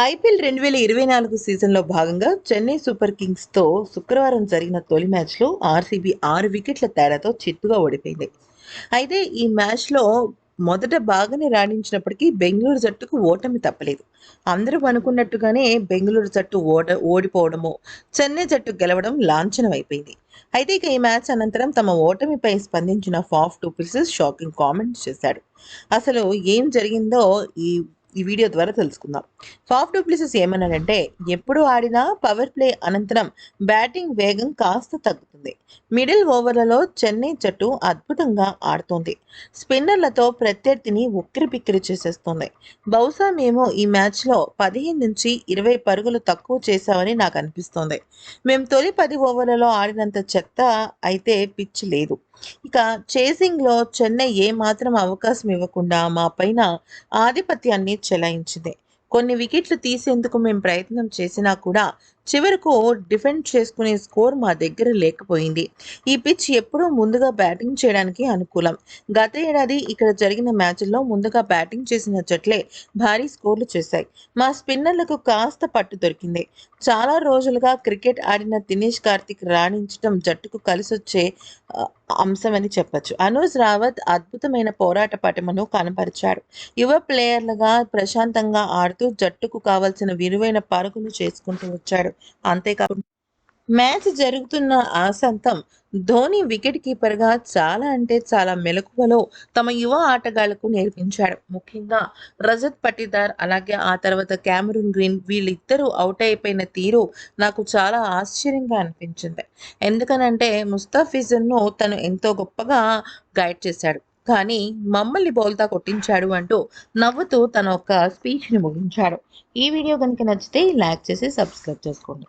IPL రెండు వేల ఇరవై నాలుగు సీజన్లో భాగంగా చెన్నై సూపర్ కింగ్స్తో శుక్రవారం జరిగిన తొలి మ్యాచ్లో ఆర్సీబీ ఆరు వికెట్ల తేడాతో చిత్తుగా ఓడిపోయింది. అయితే ఈ మ్యాచ్లో మొదట బాగానే రాణించినప్పటికీ బెంగళూరు జట్టుకు ఓటమి తప్పలేదు. అందరూ అనుకున్నట్టుగానే బెంగళూరు జట్టు ఓడ ఓడిపోవడము చెన్నై జట్టు గెలవడం లాంఛనం అయిపోయింది అయితే ఇక ఈ మ్యాచ్ అనంతరం తమ ఓటమిపై స్పందించిన ఫాఫ్ టూపిల్సెస్ షాకింగ్ కామెంట్స్ చేశాడు. అసలు ఏం జరిగిందో ఈ ఈ వీడియో ద్వారా తెలుసుకుందాం. ఫాఫ్ డూప్లిసెస్ ఏమన్నాడంటే ఎప్పుడు ఆడినా పవర్ ప్లే అనంతరం బ్యాటింగ్ వేగం కాస్త తగ్గుతుంది. మిడిల్ ఓవర్లలో చెన్నై జట్టు అద్భుతంగా ఆడుతోంది. స్పిన్నర్లతో ప్రత్యర్థిని ఉక్కిరిబిక్కిరి చేసేస్తుంది. బహుశా మేము ఈ మ్యాచ్లో పదిహేను నుంచి ఇరవై పరుగులు తక్కువ చేశామని నాకు అనిపిస్తోంది. మేము తొలి పది ఓవర్లలో ఆడినంత చెత్త అయితే పిచ్ లేదు. ఇక చేసింగ్లో చెన్నై ఏ మాత్రం అవకాశం ఇవ్వకుండా మా పైన ఆధిపత్యాన్ని చెలాయించింది. కొన్ని వికెట్లు తీసేందుకు మేము ప్రయత్నం చేసినా కూడా చివరకు డిఫెండ్ చేసుకునే స్కోర్ మా దగ్గర లేకపోయింది. ఈ పిచ్ ఎప్పుడూ ముందుగా బ్యాటింగ్ చేయడానికి అనుకూలం. గత ఏడాది ఇక్కడ జరిగిన మ్యాచ్ల్లో ముందుగా బ్యాటింగ్ చేసిన జట్లే భారీ స్కోర్లు చేశాయి. మా స్పిన్నర్లకు కాస్త పట్టు దొరికింది. చాలా రోజులుగా క్రికెట్ ఆడిన దినేష్ కార్తిక్ రాణించడం జట్టుకు కలిసొచ్చే అంశమని చెప్పొచ్చు. అనూజ్ రావత్ అద్భుతమైన పోరాట పటిమను కనపరిచాడు. యువ ప్లేయర్లుగా ప్రశాంతంగా ఆడుతూ జట్టుకు కావలసిన విలువైన పరుగులు చేసుకుంటూ వచ్చాడు. అంతేకాకుండా మ్యాచ్ జరుగుతున్న ఆసంతం ధోని వికెట్ కీపర్గా చాలా అంటే చాలా మెలకువలో తమ యువ ఆటగాళ్ళకు నేర్పించాడు. ముఖ్యంగా రజత్ పటిదార్ అలాగే ఆ తర్వాత క్యామరూన్ గ్రీన్ వీళ్ళిద్దరూ అవుట్ అయిపోయిన తీరు నాకు చాలా ఆశ్చర్యంగా అనిపించింది. ఎందుకనంటే ముస్తాఫిజన్ను తను ఎంతో గొప్పగా గైడ్ చేశాడు. కానీ మమ్మల్ని బోల్తా కొట్టించాడు అంటూ నవ్వుతూ తన ఒక స్పీచ్ని ముగించాడు. ఈ వీడియో కనుక నచ్చితే లైక్ చేసి సబ్స్క్రైబ్ చేసుకోండి.